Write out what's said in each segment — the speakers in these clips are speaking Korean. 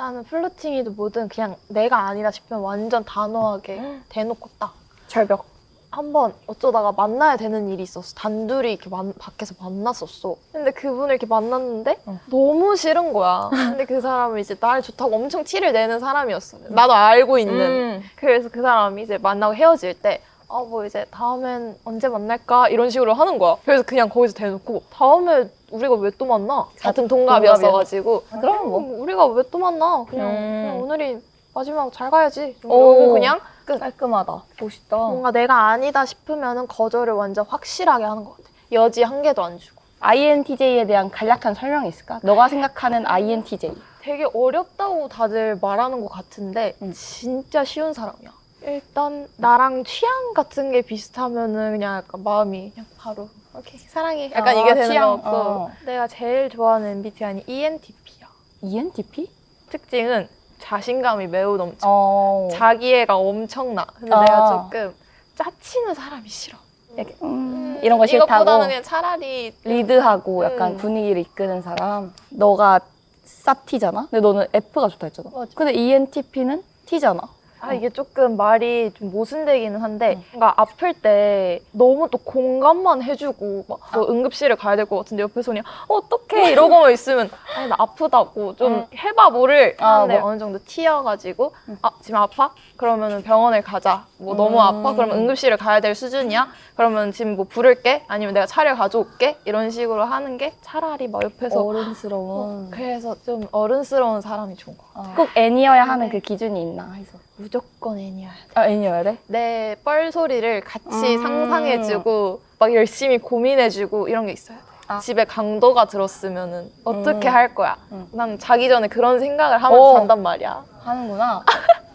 나는 플루팅이든 뭐든 그냥 내가 아니다 싶으면 완전 단호하게 대놓고 딱. 절벽. 한 번 어쩌다가 만나야 되는 일이 있었어. 단둘이 이렇게 만- 밖에서 만났었어. 근데 그분을 이렇게 만났는데 어. 너무 싫은 거야. 근데 그 사람은 이제 나를 좋다고 엄청 티를 내는 사람이었어. 나도 알고 있는. 음. 그래서 그 사람이 이제 만나고 헤어질 때, 아, 뭐 이제 다음엔 언제 만날까? 이런 식으로 하는 거야. 그래서 그냥 거기서 대놓고, 다음에 우리가 왜 또 만나? 같은 동갑이었어가지고. 그럼 뭐. 음, 우리가 왜 또 만나? 그냥, 음. 그냥 오늘이 마지막 잘 가야지. 오. 이러고 그냥 끝. 깔끔하다. 멋있다. 뭔가 내가 아니다 싶으면은 거절을 완전 확실하게 하는 것 같아. 여지 한 개도 안 주고. INTJ에 대한 간략한 설명이 있을까? 너가 생각하는 INTJ. 되게 어렵다고 다들 말하는 것 같은데 음. 진짜 쉬운 사람이야. 일단 나랑 취향 같은 게 비슷하면은 그냥 약간 마음이 그냥 바로 오케이 사랑해 약간 아, 이게 되는 취향, 것 같고 어. 내가 제일 좋아하는 MBTI는 ENTP야. ENTP? 특징은 자신감이 매우 넘쳐. 어. 자기애가 엄청나. 근데 아. 내가 조금 짜치는 사람이 싫어. 이렇게, 음, 이런 거 싫다고. 이것보다는 그냥 차라리 리드하고 약간 음. 분위기를 이끄는 사람. 너가 쌉티잖아? 근데 너는 F가 좋다 했잖아. 맞아. 근데 ENTP는 T잖아. 아 이게 조금 말이 좀 모순되기는 한데 응. 뭔가 아플 때 너무 또 공감만 해주고 막 아. 뭐 응급실을 가야 될 것 같은데 옆에서 그냥 어, 어떡해 이러고만 있으면 아니 나 아프다고 좀 응. 해봐 뭐를 아, 하는데 뭐. 어느 정도 튀어가지고 응. 아 지금 아파? 그러면은 병원을 가자 뭐 너무 음. 아파? 그러면 응급실을 가야 될 수준이야? 그러면 지금 뭐 부를게? 아니면 내가 차를 가져올게? 이런 식으로 하는 게 차라리 막 옆에서 어른스러운. 그래서 좀 어른스러운 사람이 좋은 거 같아 어. 꼭 N이어야 하는 그 기준이 있나 해서. 무조건 애니야 아, N이어야 돼? 내 뻘소리를 같이 음. 상상해주고 막 열심히 고민해주고 이런 게 있어야 돼. 아. 집에 강도가 들었으면은 어떻게 음. 할 거야? 음. 난 자기 전에 그런 생각을 하면서 오. 잔단 말이야. 하는구나.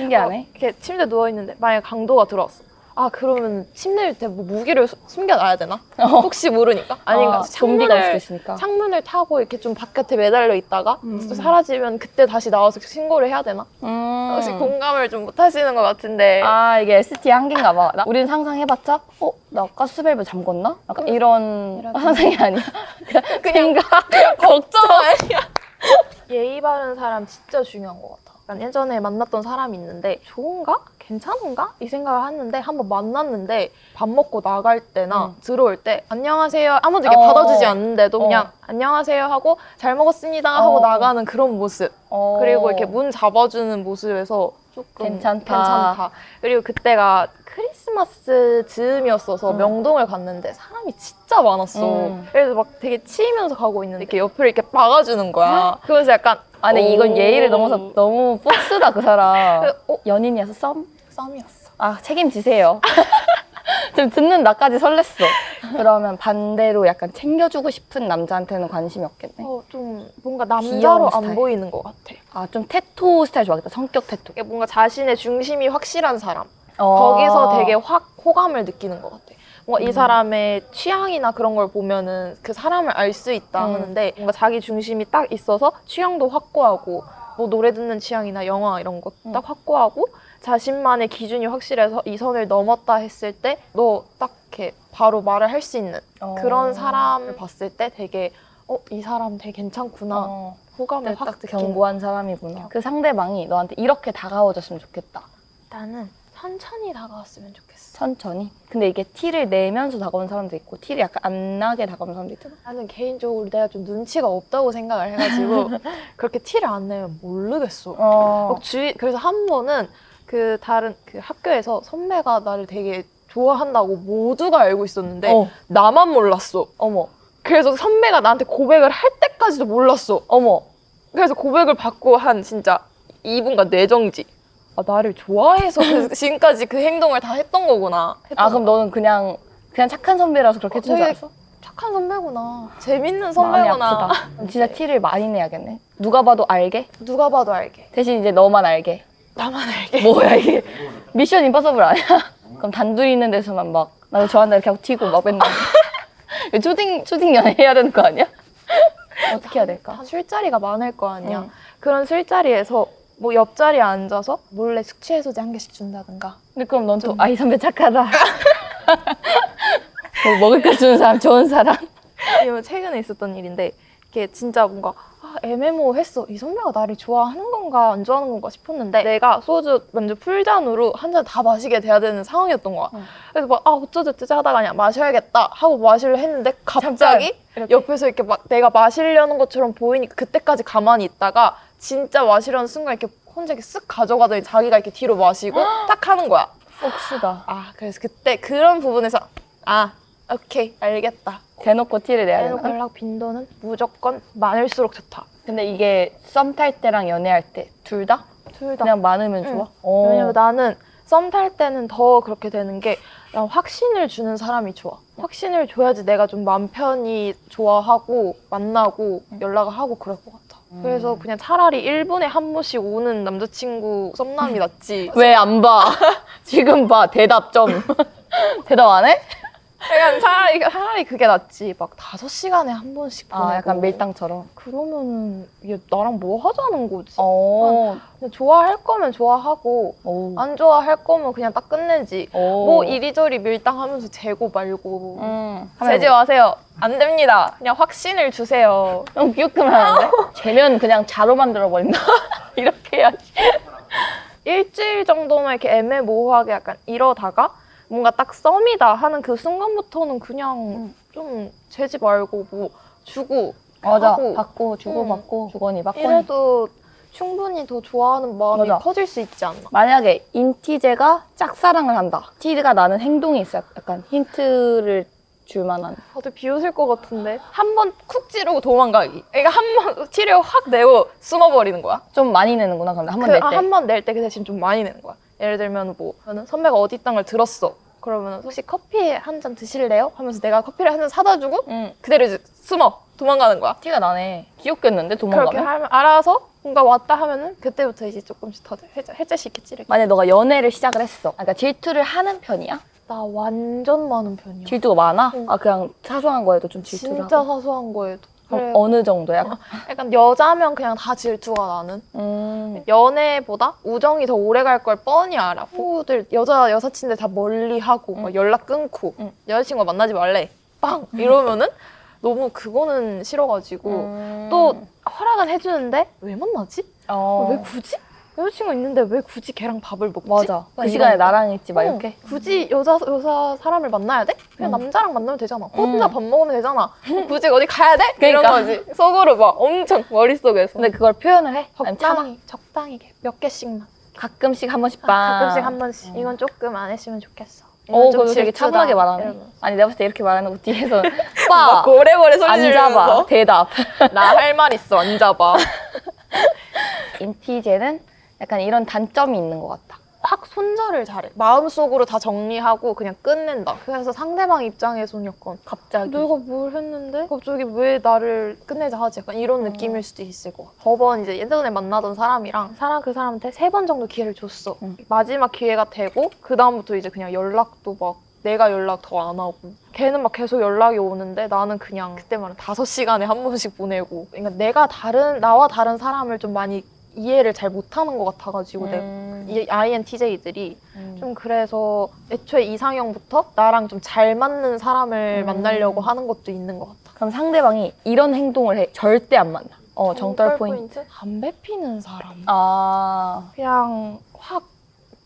신기하네. 이렇게 침대 누워 있는데 만약 에 강도가 들어왔어. 아 그러면 침대 밑에 뭐 무기를 수- 숨겨놔야 되나? 혹시 모르니까. 아닌가? 어, 좀비가 올 수도 있으니까. 창문을 타고 이렇게 좀 바깥에 매달려 있다가 음. 또 사라지면 그때 다시 나와서 신고를 해야 되나? 음. 혹시 공감을 좀 못하시는 것 같은데. 아 이게 ST 한계인가 봐. 나, 우리는 상상해봤자 어? 나 가스밸브 잠궜나? 약간 이런 이런- 상상이 아니야. 그냥 걱정. 예의 바른 사람 진짜 중요한 것 같아. 약간 예전에 만났던 사람이 있는데 좋은가? 괜찮은가? 이 생각을 했는데 한번 만났는데 밥 먹고 나갈 때나 음. 들어올 때 안녕하세요 아무도 이렇게 어. 받아주지 않는데도 어. 그냥 안녕하세요 하고 잘 먹었습니다 하고 어. 나가는 그런 모습 어. 그리고 이렇게 문 잡아주는 모습에서 조금 괜찮다. 괜찮다. 그리고 그때가 크리스마스 즈음이었어서 음. 명동을 갔는데 사람이 진짜 많았어. 음. 그래서 막 되게 치이면서 가고 있는데 이렇게 옆을 이렇게 박아주는 거야. 그러면서 약간 아 근데 이건 오. 예의를 넘어서 너무 폭스다 그 사람. 그, 어? 연인이어서 썸? 썸이었어. 아 책임지세요. 지금 듣는 나까지 설렜어. 그러면 반대로 약간 챙겨주고 싶은 남자한테는 관심이 없겠네. 어, 좀 뭔가 남자로 안 스타일. 보이는 것 같아. 아 좀 테토 스타일 좋아하겠다. 성격 테토. 이게 뭔가 자신의 중심이 확실한 사람. 어. 거기서 되게 확 호감을 느끼는 것 같아. 뭔가 이 음. 사람의 취향이나 그런 걸 보면은 그 사람을 알 수 있다 음. 하는데 뭔가 자기 중심이 딱 있어서 취향도 확고하고 뭐 노래 듣는 취향이나 영화 이런 거딱 음. 확고하고 자신만의 기준이 확실해서 이 선을 넘었다 했을 때 너 딱 이렇게 바로 말을 할 수 있는 어. 그런 사람을 봤을 때 되게 어 이 사람 되게 괜찮구나 어. 호감을 딱확 느끼는 견고한 사람이구나. 그 상대방이 너한테 이렇게 다가와줬으면 좋겠다. 나는 천천히 다가왔으면 좋겠어. 천천히. 근데 이게 티를 내면서 다가오는 사람도 있고 티를 약간 안 나게 다가오는 사람도 있잖아. 나는 개인적으로 내가 좀 눈치가 없다고 생각을 해가지고 그렇게 티를 안 내면 모르겠어. 어. 막 주위 그래서 한 번은 그 다른 그 학교에서 선배가 나를 되게 좋아한다고 모두가 알고 있었는데 어. 나만 몰랐어. 어머. 그래서 선배가 나한테 고백을 할 때까지도 몰랐어. 어머. 그래서 고백을 받고 한 진짜 2분간 뇌정지. 아 나를 좋아해서 그 지금까지 그 행동을 다 했던 거구나. 했던 아 그럼 너는 그냥 그냥 착한 선배라서 그렇게 어, 해준 줄 되게 알았어? 착한 선배구나. 재밌는 마음이 선배구나. 아프다. 진짜 티를 많이 내야겠네. 누가 봐도 알게. 누가 봐도 알게. 대신 이제 너만 알게. 나만 알게. 뭐야 이게 미션 임파서블 아니야? 그럼 단둘이 있는 데서만 막 나도 좋아한다 이렇게 하고 튀고 막 맨날 이거 초딩 초딩 연애 해야 되는 거 아니야? 어떻게 해야 될까? 다 술자리가 많을 거 아니야. 응. 그런 술자리에서 뭐 옆자리에 앉아서 몰래 숙취 해소제 한 개씩 준다든가. 근데 그럼 넌또 아이 선배 착하다. 뭐 먹을 거 주는 사람 좋은 사람. 아니면 최근에 있었던 일인데 이게 진짜 뭔가 아, 애매모호했어. 이 선배가 나를 좋아하는 건가 안 좋아하는 건가 싶었는데 내가 소주 먼저 풀잔으로 한 잔 다 마시게 돼야 되는 상황이었던 거야. 응. 그래서 막아 어쩌저쩌지 하다가 그냥 마셔야겠다 하고 마시려 했는데 갑자기 이렇게. 옆에서 이렇게 막 내가 마시려는 것처럼 보이니까 그때까지 가만히 있다가 진짜 마시려는 순간 이렇게 혼자 이렇게 쓱 가져가더니 자기가 이렇게 뒤로 마시고 딱 하는 거야. 폭스다. 아 그래서 그때 그런 부분에서 아 오케이 알겠다. 대놓고 티를 내야 대놓고 되나? 연락 빈도는 무조건 많을수록 좋다. 근데 이게 썸 탈 때랑 연애할 때 둘 다? 둘 다. 그냥 많으면 응. 좋아? 어. 왜냐면 나는 썸 탈 때는 더 그렇게 되는 게 그냥 확신을 주는 사람이 좋아. 확신을 줘야지 내가 좀 마음 편히 좋아하고 만나고 연락을 하고 그럴 것 같아. 음. 그래서 그냥 차라리 1분에 한 번씩 오는 남자친구 썸남이 낫지. 왜 안 봐? 지금 봐. 대답 좀. 대답 안 해? 그냥 차라리, 차라리 그게 낫지. 막 다섯 시간에 한 번씩 보내고. 아, 약간 밀당처럼. 그러면은 얘 나랑 뭐 하자는 거지. 어. 그냥 좋아할 거면 좋아하고 오. 안 좋아할 거면 그냥 딱 끝내지. 오. 뭐 이리저리 밀당하면서 재고 말고 음. 재지 마세요. 안 됩니다. 그냥 확신을 주세요. 너무 비웃기면 하는데? 쟤면 그냥 자로 만들어버린다. 이렇게 해야지. 일주일 정도만 이렇게 애매모호하게 약간 이러다가 뭔가 딱 썸이다 하는 그 순간부터는 그냥 음. 좀 재지 말고 뭐 주고 맞아. 하고 받고, 주고 응. 받고, 주거니 받거니. 이래도 충분히 더 좋아하는 마음이 맞아. 커질 수 있지 않나. 만약에 인티제가 짝사랑을 한다. 티가 나는 행동이 있어. 약간 힌트를 줄 만한. 다들 비웃을 것 같은데 한 번 쿡 찌르고 도망가기. 그러니까 한 번 치료 확 내고 숨어버리는 거야. 좀 많이 내는구나, 근데 한번 그, 낼 때. 한 번 낼 때 그 대신 좀 많이 내는 거야. 예를 들면 뭐 저는 선배가 어디 땅을 들었어. 그러면 혹시 커피 한 잔 드실래요? 하면서 내가 커피를 한 잔 사다 주고 응. 그대로 이제 숨어 도망가는 거야. 티가 나네. 귀엽겠는데, 그렇게 도망가면? 하면 알아서 뭔가 왔다 하면은 그때부터 이제 조금씩 더 해제, 해제시켜 찌르기. 만약에 너가 연애를 시작을 했어. 그러니까 질투를 하는 편이야? 나 완전 많은 편이야. 질투가 많아? 응. 아, 그냥 사소한 거에도 좀 질투를 진짜 하고? 사소한 거에도. 그래. 어느 정도야? 약간 여자면 그냥 다 질투가 나는. 음. 연애보다 우정이 더 오래 갈 걸 뻔히 알아. 친구들 여자 여사친들 다 멀리하고 막 연락 끊고 응. 여자친구 만나지 말래. 빵 이러면은 너무 그거는 싫어가지고 음. 또 허락은 해주는데 왜 만나지? 어. 왜 굳이? 여자친구 있는데 왜 굳이 걔랑 밥을 먹지? 맞아. 막그 시간에 거. 나랑 있지, 막 어, 이렇게. 굳이 여자 여자 사람을 만나야 돼? 그냥 응. 남자랑 만나면 되잖아. 혼자 응. 밥 먹으면 되잖아. 굳이 어디 가야 돼? 그러니까. 이런 거지. 속으로 막 엄청 머릿속에서. 근데 그걸 표현을 해? 아니면 참아? 적당히 적당히 몇 개씩만. 가끔씩 한 번씩 아, 봐. 가끔씩 한 번씩. 음. 이건 조금 안 했으면 좋겠어. 이건 오, 좀 그거 되게 질투다. 차분하게 말하네. 이러면서. 아니, 내가 봤을 때 이렇게 말하는 거 뒤에서 막 오빠, 고래고래 소리 앉아봐. 지르면서 대답. 나 할 말 있어 앉아봐. 인티제는 약간 이런 단점이 있는 것 같다. 확 손절을 잘해. 마음속으로 다 정리하고 그냥 끝낸다. 그래서 상대방 입장에서는 약간 갑자기. 내가 뭘 했는데 갑자기 왜 나를 끝내자 하지? 약간 이런 음. 느낌일 수도 있을 것 같아. 저번 이제 예전에 만나던 사람이랑 사람 그 사람한테 세 번 정도 기회를 줬어. 음. 마지막 기회가 되고 그 다음부터 이제 그냥 연락도 막 내가 연락 더 안 하고 걔는 막 계속 연락이 오는데 나는 그냥 그때 말은 다섯 시간에 한 번씩 보내고 그러니까 내가 다른 나와 다른 사람을 좀 많이 이해를 잘 못하는 것 같아가지고 음. 이 INTJ들이 음. 좀 그래서 애초에 이상형부터 나랑 좀 잘 맞는 사람을 음. 만나려고 하는 것도 있는 것 같아. 그럼 상대방이 이런 행동을 해. 절대 안 만나. 어, 정떨 포인트. 담배 피는 사람. 아. 그냥 확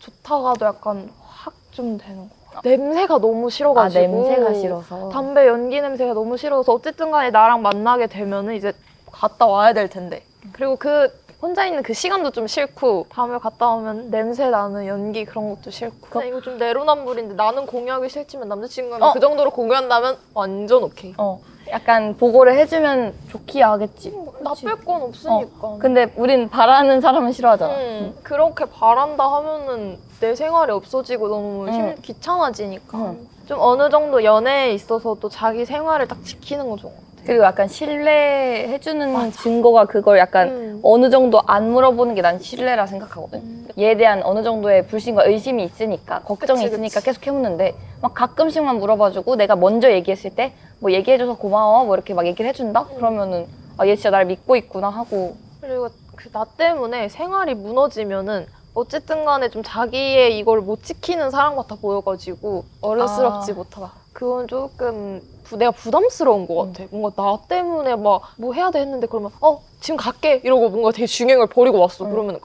좋다가도 약간 확 좀 되는 거. 냄새가 너무 아, 싫어가지고. 냄새가 싫어서. 담배 연기 냄새가 너무 싫어서 어쨌든 간에 나랑 만나게 되면은 이제 갔다 와야 될 텐데. 그리고 그 혼자 있는 그 시간도 좀 싫고 다음에 갔다 오면 냄새 나는 연기 그런 것도 싫고 그냥 이거 좀 내로남불인데 나는 공유하기 싫지만 남자친구는 어. 그 정도로 공유한다면 완전 오케이 어. 약간 보고를 해주면 좋기야 하겠지. 나쁠 건 없으니까 근데 우린 바라는 사람은 싫어하잖아. 음, 그렇게 바란다 하면은 내 생활이 없어지고 너무 힘, 음. 귀찮아지니까 음. 좀 어느 정도 연애에 있어서도 자기 생활을 딱 지키는 거 좋은 것 같아 그리고 약간 신뢰해주는 증거가 그걸 약간 음. 어느 정도 안 물어보는 게 난 신뢰라 생각하거든. 음. 얘에 대한 어느 정도의 불신과 의심이 있으니까 걱정이 그치, 있으니까. 계속 해묻는데 막 가끔씩만 물어봐주고 내가 먼저 얘기했을 때 뭐 얘기해줘서 고마워 뭐 이렇게 막 얘기를 해준다 음. 그러면은 아 얘 진짜 날 믿고 있구나 하고 그리고 그 나 때문에 생활이 무너지면은 어쨌든 간에 좀 자기의 이걸 못 지키는 사람 같아 보여가지고 어른스럽지 아. 못하다 그건 조금 부- 내가 부담스러운 것 같아. 뭔가 나 때문에 막 뭐 해야 돼 했는데 그러면 어 지금 갈게 이러고 뭔가 되게 중요한 걸 버리고 왔어. 응. 그러면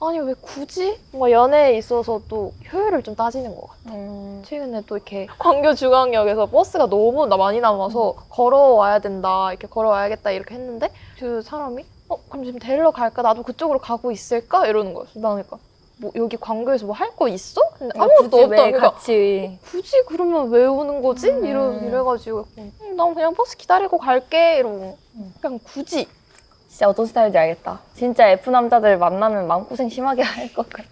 아니 왜 굳이? 뭔가 연애에 있어서 또 효율을 좀 따지는 것 같아. 음, 최근에 또 이렇게 광교 중앙역에서 버스가 너무 나- 많이 남아서 걸어와야 된다 이렇게 걸어와야겠다 이렇게 했는데 그 사람이 어 그럼 지금 데리러 갈까 나도 그쪽으로 가고 있을까 이러는 거였어 나니까 뭐 여기 광교에서 뭐 할 거 있어? 근데 아무것도 굳이 없다 왜 그러니까 같이 굳이 그러면 왜 오는 거지? 음. 이러, 이래가지고 음, 난 그냥 버스 기다리고 갈게 이러고 음. 그냥 굳이 진짜 어떤 스타일인지 알겠다. 진짜 F 남자들 만나면 마음고생 심하게 할 것 같아.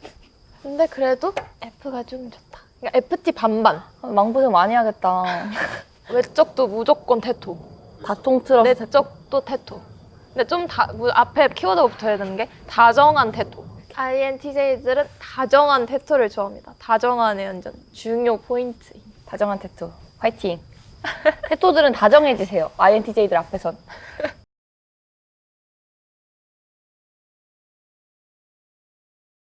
근데 그래도 F가 좀 좋다 그러니까 FT 반반 마음고생 많이 하겠다. 외적도 무조건 태토 다 통틀어서 내적도 태토. 근데 좀 다, 뭐 앞에 키워드가 붙어야 되는 게 다정한 태토. INTJ들은 다정한 태토를 좋아합니다. 다정한의 완전 중요 포인트. 다정한 태토. 화이팅. 태토들은 다정해지세요. INTJ들 앞에선.